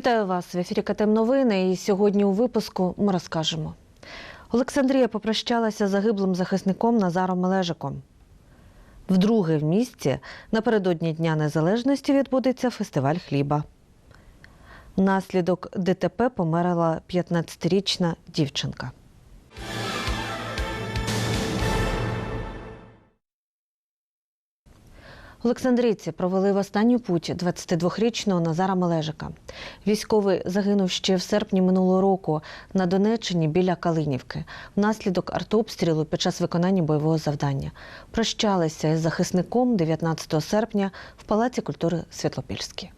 Вітаю вас в ефірі КТМ Новини. І сьогодні у випуску ми розкажемо. Олександрія попрощалася загиблим захисником Назаром Мележиком. Вдруге в місті напередодні Дня Незалежності відбудеться фестиваль хліба. Наслідок ДТП померла 15-річна дівчинка. Олександрійці провели в останню путь 22-річного Назара Мележика. Військовий загинув ще в серпні минулого року на Донеччині біля Калинівки внаслідок артобстрілу під час виконання бойового завдання. Прощалися із захисником 19 серпня в Палаці культури Світлопільській.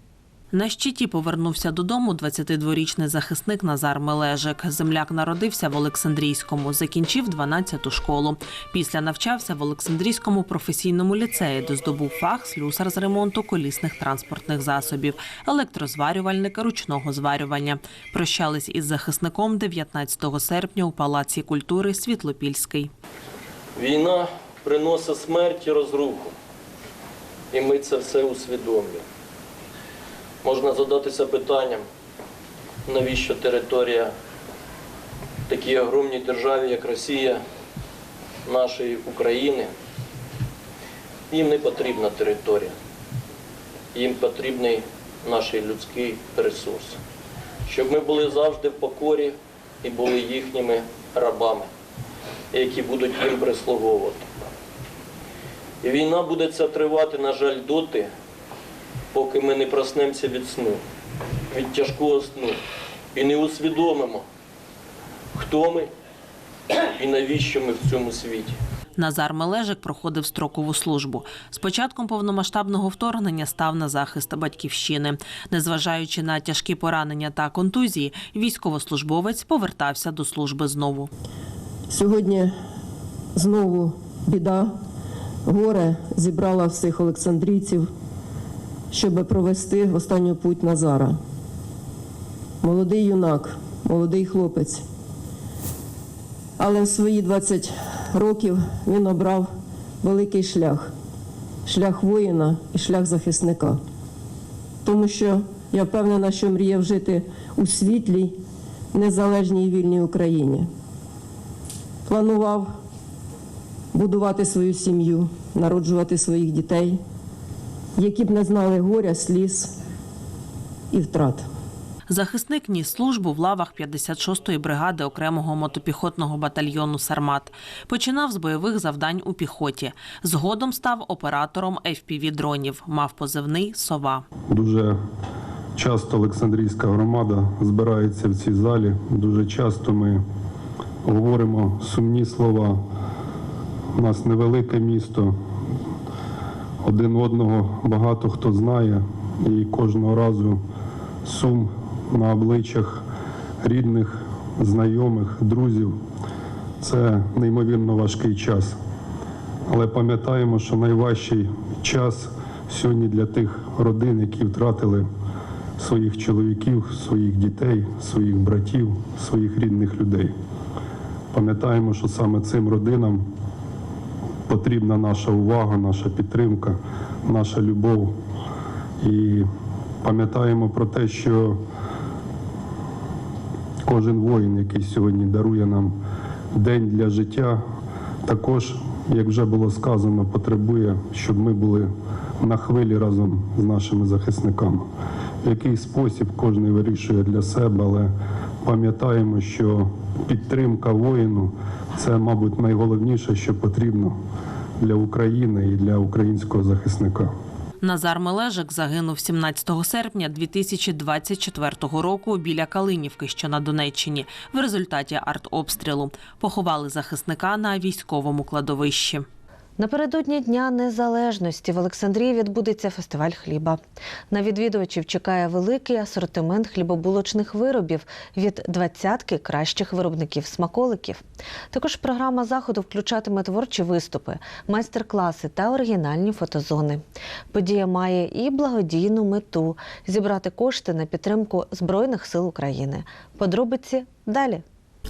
На щиті повернувся додому 22-річний захисник Назар Мележик. Земляк народився в Олександрійському, закінчив 12-ту школу. Після навчався в Олександрійському професійному ліцеї, де здобув фах слюсар з ремонту колісних транспортних засобів, електрозварювальник ручного зварювання. Прощались із захисником 19 серпня у Палаці культури Світлопільський. Війна приносить смерть і розруху. І ми це все усвідомлюємо. Можна задатися питанням, навіщо територія такій огромній державі, як Росія, нашої України. Їм не потрібна територія. Їм потрібний наш людський ресурс. Щоб ми були завжди в покорі і були їхніми рабами які будуть їм прислуговувати. І війна буде ця тривати, на жаль, доти, поки ми не проснемося від сну, від тяжкого сну, і не усвідомимо, хто ми і навіщо ми в цьому світі. Назар Мележик проходив строкову службу. З початком повномасштабного вторгнення став на захист батьківщини. Незважаючи на тяжкі поранення та контузії, військовослужбовець повертався до служби знову. Сьогодні знову біда, горе зібрала всіх олександрійців, щоб провести останню путь Назара. Молодий юнак, молодий хлопець. Але в свої 20 років він обрав великий шлях шлях воїна і шлях захисника. Тому що я впевнена, що мріяв жити у світлій, незалежній і вільній Україні планував будувати свою сім'ю, народжувати своїх дітей, які б не знали горя, сліз і втрат. Захисник ніс службу в лавах 56-ї бригади окремого мотопіхотного батальйону Сармат. Починав з бойових завдань у піхоті. Згодом став оператором FPV-дронів. Мав позивний Сова. Дуже часто Олександрійська громада збирається в цій залі. Дуже часто ми говоримо сумні слова. У нас невелике місто. Один одного багато хто знає, і кожного разу сум на обличчях рідних, знайомих, друзів. Це неймовірно важкий час. Але пам'ятаємо, що найважчий час сьогодні для тих родин, які втратили своїх чоловіків, своїх дітей, своїх братів, своїх рідних людей. Пам'ятаємо, що саме цим родинам потрібна наша увага, наша підтримка, наша любов. І пам'ятаємо про те, що кожен воїн, який сьогодні дарує нам день для життя, також, як вже було сказано, потребує, щоб ми були на хвилі разом з нашими захисниками. В який спосіб кожен вирішує для себе, але пам'ятаємо, що підтримка воїну це, мабуть, найголовніше, що потрібно для України і для українського захисника. Назар Мележик загинув 17 серпня 2024 року біля Калинівки, що на Донеччині, в результаті артобстрілу. Поховали захисника на військовому кладовищі. Напередодні Дня Незалежності в Олександрії відбудеться фестиваль хліба. На відвідувачів чекає великий асортимент хлібобулочних виробів від двадцятки кращих виробників смаколиків. Також програма заходу включатиме творчі виступи, майстер-класи та оригінальні фотозони. Подія має і благодійну мету зібрати кошти на підтримку Збройних сил України. Подробиці далі.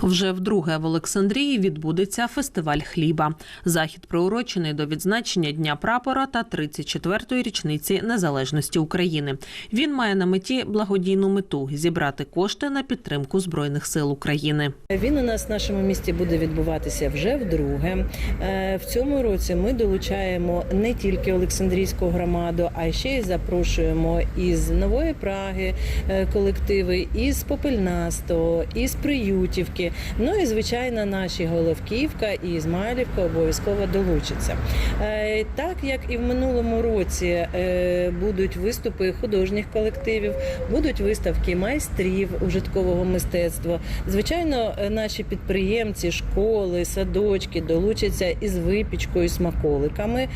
Вже вдруге в Олександрії відбудеться фестиваль хліба. Захід приурочений до відзначення Дня прапора та 34-ї річниці незалежності України. Він має на меті благодійну мету зібрати кошти на підтримку збройних сил України. Він у нас в нашому місті буде відбуватися вже вдруге. Е, В цьому році ми долучаємо не тільки Олександрійську громаду, а ще й запрошуємо із Нової Праги е, колективи, із Попельнастого, із Приютівки. Ну і звичайно, наші Головківка і Ізмайлівка обов'язково долучаться. Е, Так як і в минулому році е, будуть виступи художніх колективів, будуть виставки майстрів ужиткового мистецтва. Звичайно, е, наші підприємці, школи, садочки долучаться із випічкою, смаколиками.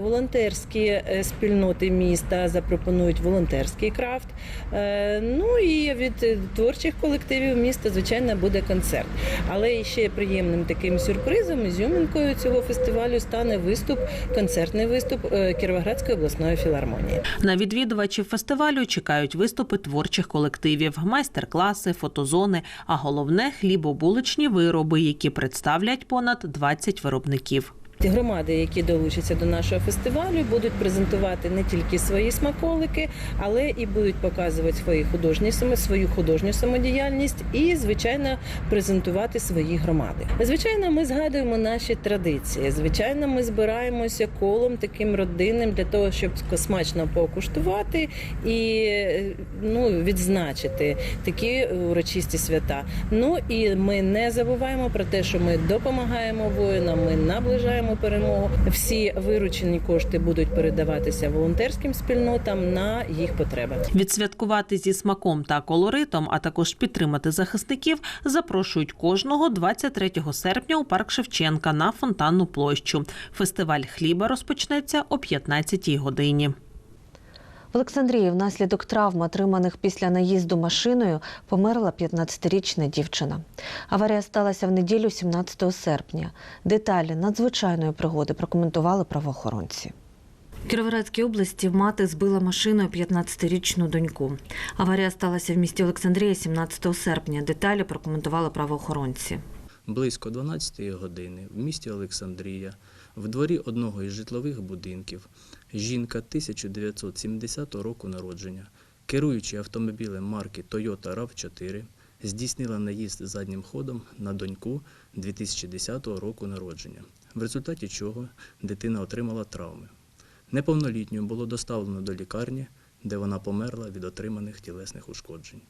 Волонтерські спільноти міста запропонують волонтерський крафт. Ну і від творчих колективів міста, звичайно, буде концерт. Але ще приємним таким сюрпризом, ізюмінкою цього фестивалю стане виступ, концертний виступ е, Кіровоградської обласної філармонії. На відвідувачів фестивалю чекають виступи творчих колективів, майстер-класи, фотозони, а головне хлібобуличні вироби, які представлять понад 20 виробників. Громади, які долучаться до нашого фестивалю, будуть презентувати не тільки свої смаколики, але і будуть показувати свої художні свою художню самодіяльність і, звичайно, презентувати свої громади. Звичайно, ми згадуємо наші традиції. Звичайно, ми збираємося колом таким родинним для того, щоб смачно покуштувати і ну, відзначити такі урочисті свята. Ну і ми не забуваємо про те, що ми допомагаємо воїнам, ми наближаємо перемогу. Всі виручені кошти будуть передаватися волонтерським спільнотам на їх потреби. Відсвяткувати зі смаком та колоритом, а також підтримати захисників, запрошують кожного 23 серпня у парк Шевченка на фонтанну площу. Фестиваль хліба розпочнеться о 15 годині. В Олександрії внаслідок травм, отриманих після наїзду машиною, померла 15-річна дівчина. Аварія сталася в неділю 17 серпня. Деталі надзвичайної пригоди прокоментували правоохоронці. В Кіровоградській області мати збила машиною 15-річну доньку. Аварія сталася в місті Олександрія 17 серпня. Деталі прокоментували правоохоронці. Близько 12 години в місті Олександрія, в дворі одного із житлових будинків, жінка 1970 року народження, керуючи автомобілем марки Toyota RAV4, здійснила наїзд заднім ходом на доньку 2010 року народження, в результаті чого дитина отримала травми. Неповнолітню було доставлено до лікарні, де вона померла від отриманих тілесних ушкоджень.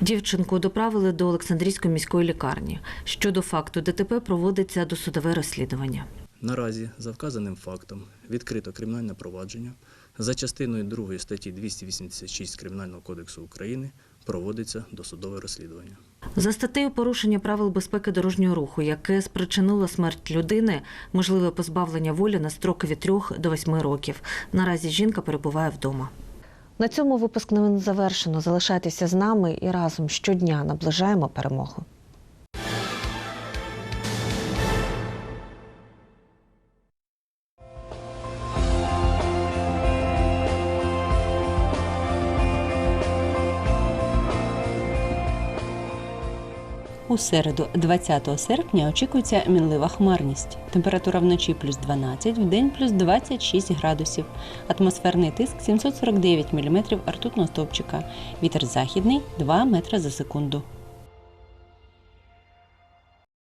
Дівчинку доправили до Олександрійської міської лікарні. Щодо факту ДТП проводиться досудове розслідування. Наразі за вказаним фактом відкрито кримінальне провадження за частиною 2 статті 286 Кримінального кодексу України проводиться досудове розслідування. За статтею порушення правил безпеки дорожнього руху, яке спричинило смерть людини, можливе позбавлення волі на строки від 3 до 8 років. Наразі жінка перебуває вдома. На цьому випуск новин завершено. Залишайтеся з нами і разом щодня наближаємо перемогу. У середу, 20 серпня, очікується мінлива хмарність. Температура вночі плюс 12, вдень плюс 26 градусів. Атмосферний тиск 749 мм ртутного стовпчика. Вітер західний 2 метри за секунду.